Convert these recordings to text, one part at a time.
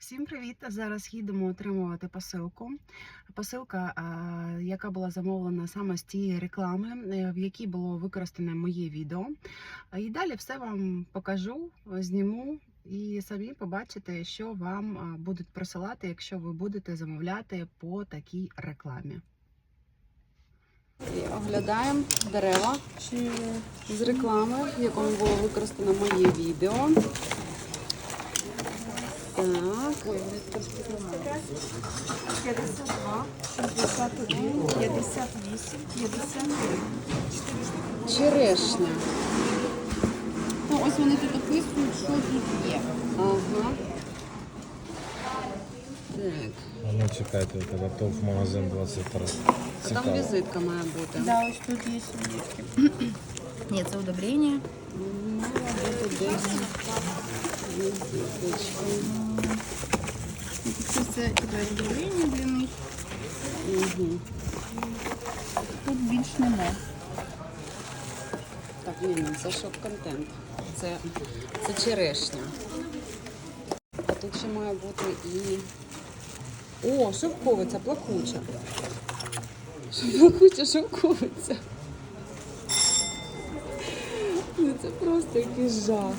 Всім привіт! Зараз їдемо отримувати посилку. Посилка, яка була замовлена саме з тієї реклами, е, в якій було використане моє відео. І далі все вам покажу, зніму і самі побачите, що вам будуть присилати, якщо ви будете замовляти по такій рекламі. І оглядаємо дерева з реклами, в якому було використано моє відео. Так. 52, 61, 58, 53. Черешня. Ну, ось вони тут описують, що тут є. Ага. Так. А ну чекайте, у тебе ТОВ магазин 23. А там Цікаво. візитка має бути. Да, ось тут є сім'єтки. Ні, це удобрення. Мала бути десь візиточка. Це, для них. Тут більш нема. Так, ні, це шок-контент. Це, це черешня. А тут ще має бути і. О, шовковиця, плакуча. Плакуча шовковиця. Ну це просто якийсь жах.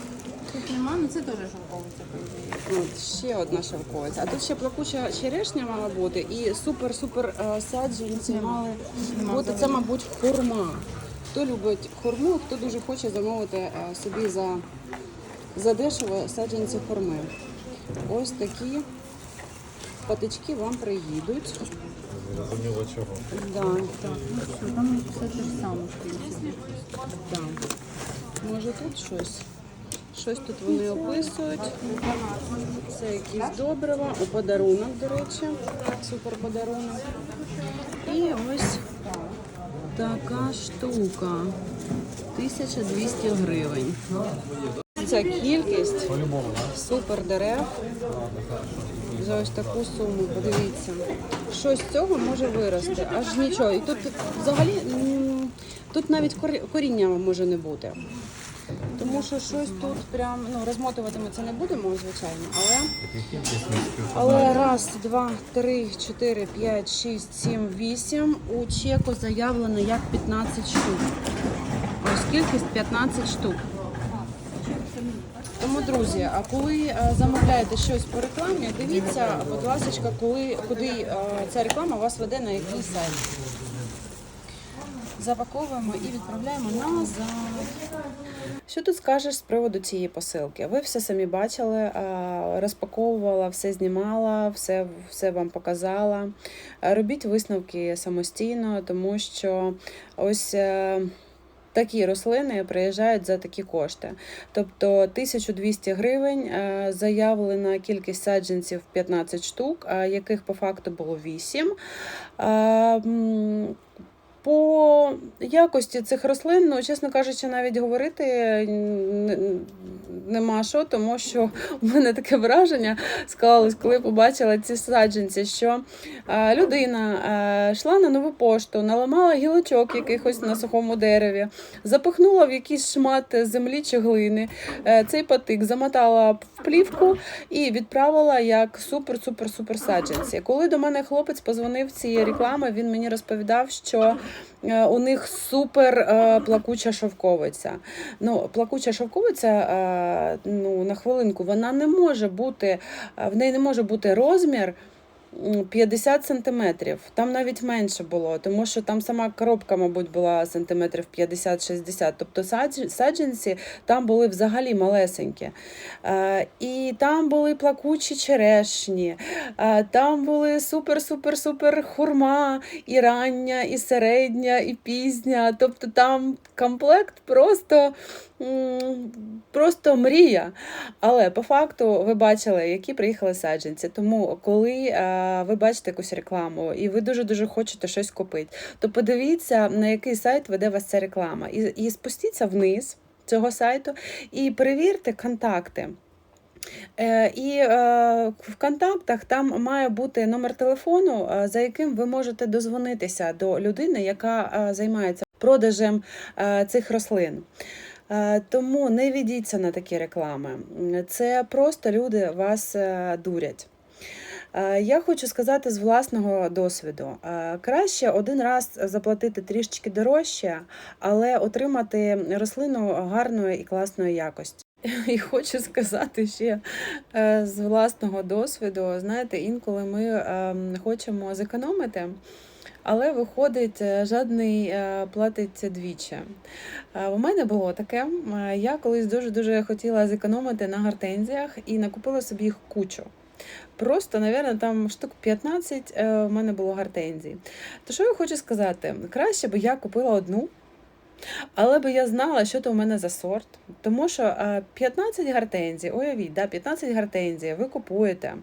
Тут нема, ну це теж шовковиця, по ідеї. От ще одна шовковиця. А тут ще плакуча черешня мала бути і супер-супер е, саджанці мали бути. Це, мабуть, хурма. Хто любить хурму, хто дуже хоче замовити е, собі за, за дешево саджанці хурми. Ось такі патички вам приїдуть. Зрозуміло чого. Да, Так, ну все, там все те ж саме, в принципі. Може тут щось? Щось тут вони описують. Це якісь добрива. У подарунок, до речі. Супер подарунок. І ось така штука. 1200 гривень. Ця кількість супер дерев за ось таку суму. Подивіться. Що з цього може вирости? Аж нічого. І тут взагалі тут навіть коріння може не бути. Тому що щось тут прям ну розмотувати ми це не будемо, звичайно, але але раз, два, три, чотири, п'ять, шість, сім, вісім. У чеку заявлено як 15 штук. Ось кількість 15 штук. Тому, друзі, а коли е, замовляєте щось по рекламі, дивіться, будь ласка, коли куди е, ця реклама вас веде на який сайт. Запаковуємо і відправляємо назад. Що тут скажеш з приводу цієї посилки? Ви все самі бачили, розпаковувала, все знімала, все, все вам показала. Робіть висновки самостійно, тому що ось. е, Такі рослини приїжджають за такі кошти. Тобто 1200 гривень заявлена кількість саджанців 15 штук, яких по факту було 8. По якості цих рослин, ну, чесно кажучи, навіть говорити нема що, тому що у мене таке враження склалось, коли побачила ці саджанці, що людина йшла на нову пошту, наламала гілочок якихось на сухому дереві, запихнула в якийсь шмат землі чи глини, е, цей патик замотала в плівку і відправила як супер-супер-супер саджанці. Коли до мене хлопець позвонив цієї реклами, він мені розповідав, що у них супер е, плакуча шовковиця. Ну, плакуча шовковиця, е, ну, на хвилинку, вона не може бути, е, в неї не може бути розмір. М, 50 сантиметрів, там навіть менше було, тому що там сама коробка, мабуть, була сантиметрів 50-60. Тобто садж- саджанці там були взагалі малесенькі. Е, і там були плакучі черешні, е, там були супер-супер-супер хурма, і рання, і середня, і пізня. Тобто там комплект просто, просто мрія. Але по факту ви бачили, які приїхали саджанці. Тому, коли е, ви бачите якусь рекламу і ви дуже дуже хочете щось купити, то подивіться, на який сайт веде вас ця реклама, і, і спустіться вниз цього сайту і перевірте контакти. Е, І е, в контактах там має бути номер телефону, за яким ви можете дозвонитися до людини, яка займається продажем цих рослин. Е, Тому не ведіться на такі реклами. Це просто люди вас е, дурять. Е, Я хочу сказати з власного досвіду: краще один раз заплатити трішечки дорожче, але отримати рослину гарної і класної якості. І хочу сказати ще е, з власного досвіду, знаєте, інколи ми ем, хочемо зекономити. Але виходить, е, жадний е, платить двічі. Е, У мене було таке. Е, Я колись дуже дуже хотіла зекономити на гортензіях і накупила собі їх кучу. Просто, напевно, там штук 15 е, в мене було гортензій. То що я хочу сказати? Краще би я купила одну, але би я знала, що то в мене за сорт. Тому що е, 15 гортензій, уявіть, да, 15 гортензій ви купуєте.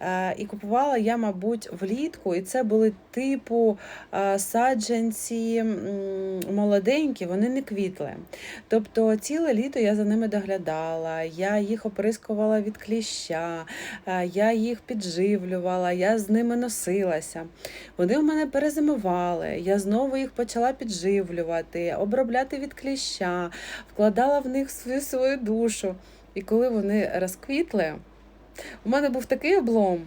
Е, І купувала я, мабуть, влітку, і це були типу е, саджанці молоденькі, вони не квітли. Тобто ціле літо я за ними доглядала, я їх оприскувала від кліща, е, я їх підживлювала, я з ними носилася. Вони в мене перезимували, я знову їх почала підживлювати, обробляти від кліща, вкладала в них свою свою душу. І коли вони розквітли, у мене був такий облом.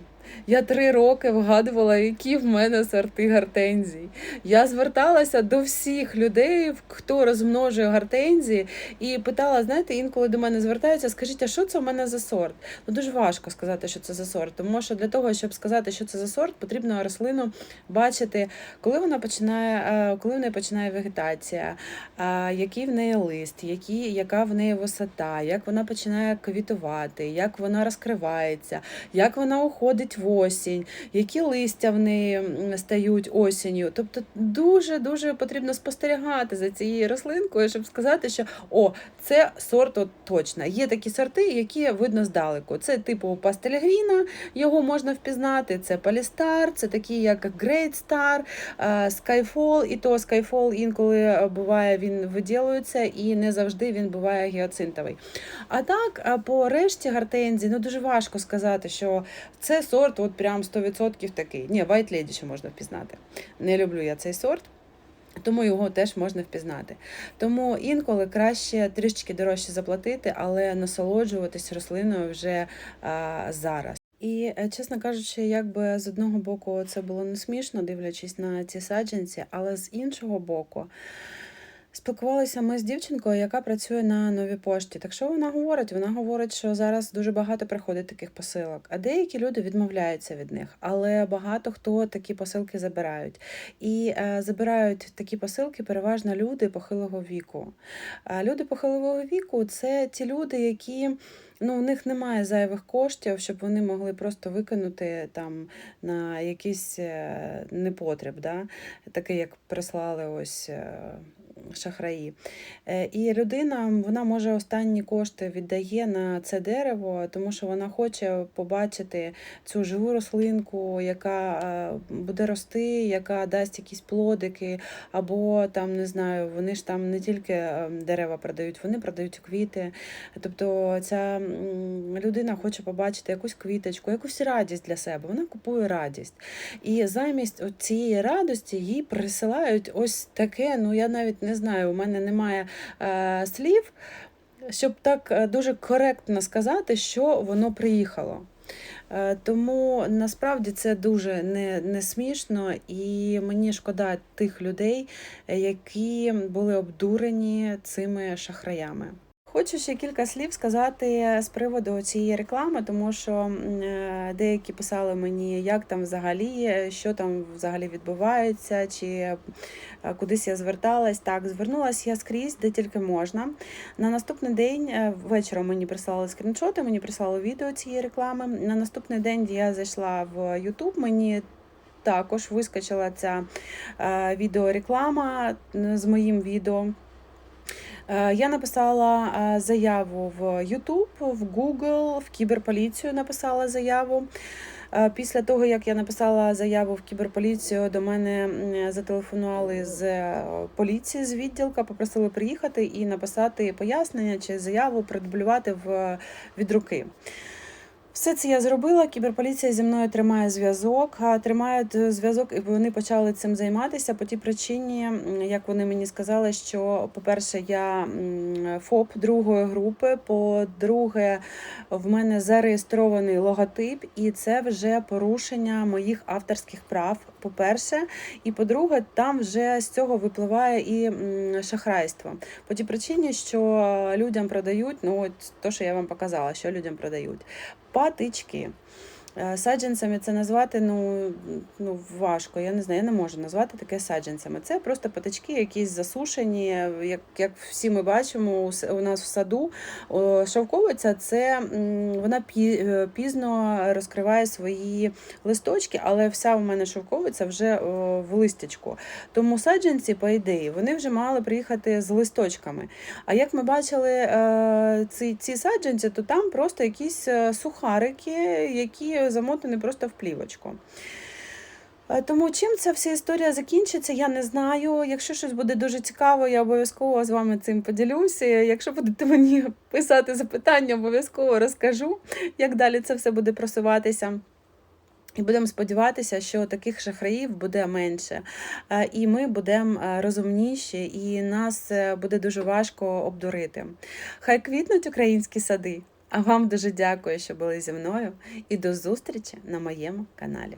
Я три роки вгадувала, які в мене сорти гортензій. Я зверталася до всіх людей, хто розмножує гортензії, і питала: знаєте, інколи до мене звертаються, скажіть, а що це в мене за сорт? Ну дуже важко сказати, що це за сорт, тому що для того, щоб сказати, що це за сорт, потрібно рослину бачити, коли вона починає, е, коли в неї починає вегетація, е, який в неї лист, які, яка в неї висота, як вона починає квітувати, як вона розкривається, як вона уходить в осінь, які листя в неї стають осінню. Тобто дуже дуже потрібно спостерігати за цією рослинкою, щоб сказати, що о, це сорт от точно. Є такі сорти, які видно здалеку. Це типу пастельгріна, його можна впізнати. Це Полістар, це такі як Great Star, е, Skyfall, і то Skyfall інколи е, буває він виділюється, і не завжди він буває гіацинтовий. А так, по решті гортензій, ну дуже важко сказати, що це сорт, от прям 100% такий. Ні, White Lady ще можна впізнати. Не люблю я цей сорт. Тому його теж можна впізнати. Тому інколи краще трішечки дорожче заплатити, але насолоджуватись рослиною вже а, зараз. І, е, чесно кажучи, якби з одного боку це було не смішно, дивлячись на ці саджанці, але з іншого боку. Спілкувалися ми з дівчинкою, яка працює на новій пошті. Так що вона говорить? Вона говорить, що зараз дуже багато приходить таких посилок, а деякі люди відмовляються від них, але багато хто такі посилки забирають. І е, забирають такі посилки переважно люди похилого віку. А люди похилого віку це ті люди, які. Ну, у них немає зайвих коштів, щоб вони могли просто викинути там на якийсь е, непотріб, да? такий, як прислали ось е, шахраї. Е, І людина вона може останні кошти віддає на це дерево, тому що вона хоче побачити цю живу рослинку, яка е, буде рости, яка дасть якісь плодики, або там не знаю, вони ж там не тільки е, дерева продають, вони продають квіти. Тобто ця людина хоче побачити якусь квіточку, якусь радість для себе. Вона купує радість. І замість цієї радості їй присилають ось таке. Ну я навіть не знаю, у мене немає е, слів, щоб так е, дуже коректно сказати, що воно приїхало. Е, Тому насправді це дуже не, не смішно, і мені шкода тих людей, які були обдурені цими шахраями. Хочу ще кілька слів сказати з приводу цієї реклами, тому що е, деякі писали мені, як там взагалі, е, що там взагалі відбувається, чи е, кудись я зверталась. Так, звернулась я скрізь, де тільки можна. На наступний день е, вечором мені прислали скріншоти, мені прислали відео цієї реклами. На наступний день я зайшла в YouTube, мені також вискочила ця е, відеореклама е, з моїм відео. Е, Я написала е, заяву в YouTube, в Google, в кіберполіцію написала заяву. Е, Після того, як я написала заяву в кіберполіцію, до мене зателефонували з поліції з відділка, попросили приїхати і написати пояснення чи заяву продублювати в від руки. Все це я зробила. Кіберполіція зі мною тримає зв'язок. Тримають е, зв'язок, і вони почали цим займатися по тій причині, як вони мені сказали, що, по-перше, я ФОП другої групи. По-друге, в мене зареєстрований логотип, і це вже порушення моїх авторських прав. По-перше, і по-друге, там вже з цього випливає і шахрайство. По тій причині, що людям продають, ну от то, що я вам показала, що людям продають. Патички. Е, Саджанцями це назвати ну, ну важко. Я не знаю, я не можу назвати таке саджанцями. Це просто патички, якісь засушені, як, як всі ми бачимо у, нас в саду. Шовковиця це вона е, пізно розкриває свої листочки, але вся у мене шовковиця вже в листячку. Тому саджанці, по ідеї, вони вже мали приїхати з листочками. А як ми бачили е, ці, ці саджанці, то там просто якісь сухарики, які замотані просто в плівочку. Е, Тому чим ця вся історія закінчиться, я не знаю. Якщо щось буде дуже цікаво, я обов'язково з вами цим поділюся. Якщо будете мені писати запитання, обов'язково розкажу, як далі це все буде просуватися. І будемо сподіватися, що таких шахраїв буде менше, Е, і ми будемо е, розумніші, і нас буде дуже важко обдурити. Хай квітнуть українські сади. А вам дуже дякую, що були зі мною, і до зустрічі на моєму каналі.